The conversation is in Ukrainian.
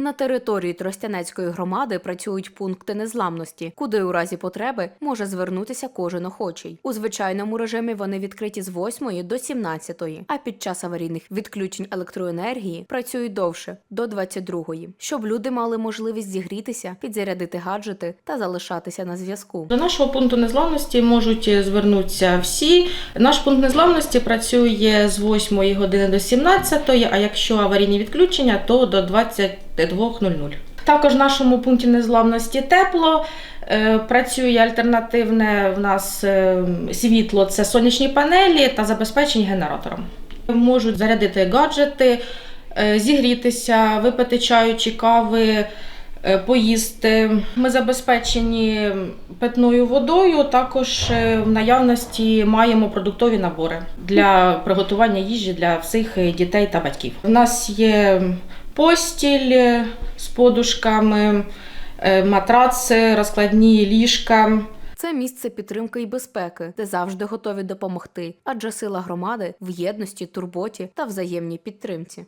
На території Тростянецької громади працюють пункти незламності, куди у разі потреби може звернутися кожен охочий. У звичайному режимі вони відкриті з 8 до 17, а під час аварійних відключень електроенергії працюють довше до 22, щоб люди мали можливість зігрітися, підзарядити гаджети та залишатися на зв'язку. До нашого пункту незламності можуть звернутися всі. Наш пункт незламності працює з 8 години до 17, а якщо аварійні відключення, то до 22.00. Також в нашому пункті незламності тепло. Е, Працює альтернативне в нас е, світло це сонячні панелі та забезпечені генератором. Можуть зарядити гаджети, е, зігрітися, випити чаю чи кави, поїсти. Ми забезпечені питною водою. Також в наявності маємо продуктові набори для приготування їжі для всіх дітей та батьків. У нас є постіль з подушками, е, матраци, розкладні ліжка. Це місце підтримки і безпеки, де завжди готові допомогти, адже сила громади в єдності, турботі та взаємній підтримці.